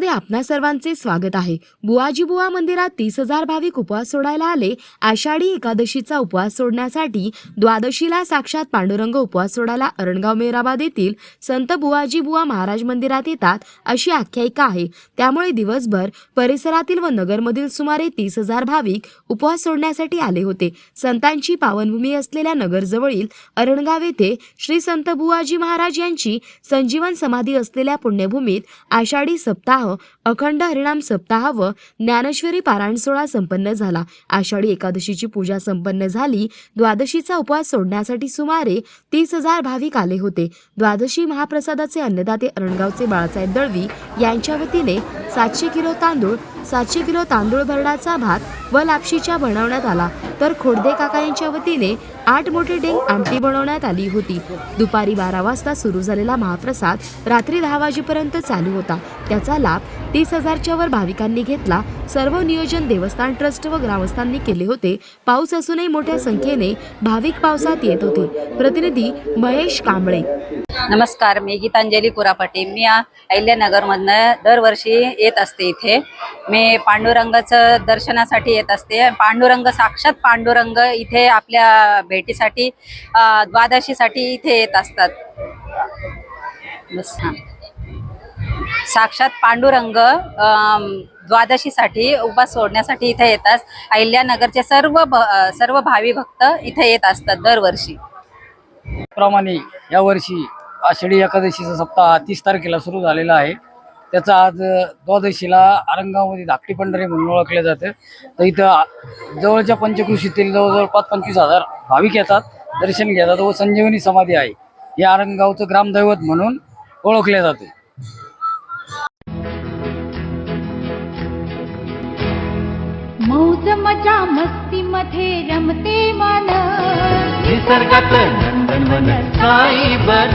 मध्ये आपणा सर्वांचे स्वागत आहे. बुवाजी बुवा मंदिरात तीस हजार भाविक उपवास सोडायला आले. आषाढी एकादशीचा उपवास सोडण्यासाठी द्वादशीला साक्षात पांडुरंग उपवास सोडायला अरणगाव मेराबाद येथील संत बुवाजी बुवा महाराज मंदिरात येतात अशी आख्यायिका आहे. त्यामुळे दिवसभर परिसरातील व नगरमधील सुमारे तीस हजार भाविक उपवास सोडण्यासाठी आले होते. संतांची पावनभूमी असलेल्या नगरजवळील अरणगाव येथे श्री संत बुवाजी महाराज यांची संजीवन समाधी असलेल्या पुण्यभूमीत आषाढी सप्ताह अखंड हरिणाम सप्ताह व ज्ञानेश्वरी पारायण सोहळा संपन्न झाला. आषाढी एकादशीची पूजा संपन्न झाली. द्वादशीचा उपवास सोडण्यासाठी सुमारे तीस हजार भाविक आले होते. द्वादशी महाप्रसादाचे अन्नदाते अरणगावचे बाळासाहेब दळवी यांच्या वतीने सातशे किलो तांदूळ सातशे किलो तांदूळ भरडाचा भात व लापशीच्या बनवण्यात आला. तर खोडदे काका यांच्या वतीने आठ मोठे डेंग आमटी बनवण्यात आली होती. दुपारी बारा वाजता सुरू झालेला महाप्रसाद रात्री दहा वाजेपर्यंत चालू होता. त्याचा लाभ तीस हजारच्या वर भाविकांनी घेतला. सर्व नियोजन देवस्थान ट्रस्ट व ग्रामस्थांनी केले होते. पाऊस असूनही मोठ्या संख्येने भाविक पावसात येत होते. प्रतिनिधी महेश कांबळे. नमस्कार मी गीतांजली कुरापटे मी अहिल्यानगरमधनं दरवर्षी येत असते इथे. मी पांडुरंगाचं दर्शनासाठी येत असते. पांडुरंग साक्षात पांडुरंग इथे आपल्या भेटीसाठी द्वादशीसाठी इथे येत असतात. बस हां. साक्षात पांडुरंग द्वादशीसाठी उपास सोडण्यासाठी इथे येतात. अहिल्यानगरचे सर्व भ- सर्व भावी भक्त इथे येत असतात दरवर्षी. प्रमाणे यावर्षी आषाढी एकादशीचा सप्ताह तीस तारखेला सुरू झालेला आहे. त्याचा आज द्वादशीला आरंगामध्ये धाकटी पंढरी म्हणून ओळखले जाते. तर इथं जवळच्या पंचकृषीतील जवळजवळ पाच पंचवीस हजार भाविक येतात दर्शन घेतात व संजीवनी समाधी आहे. हे आरंगावचं ग्रामदैवत म्हणून ओळखले जाते. मौज मजा मस्ती मध्ये रमते मन निसर्गात नंदनवन साई बन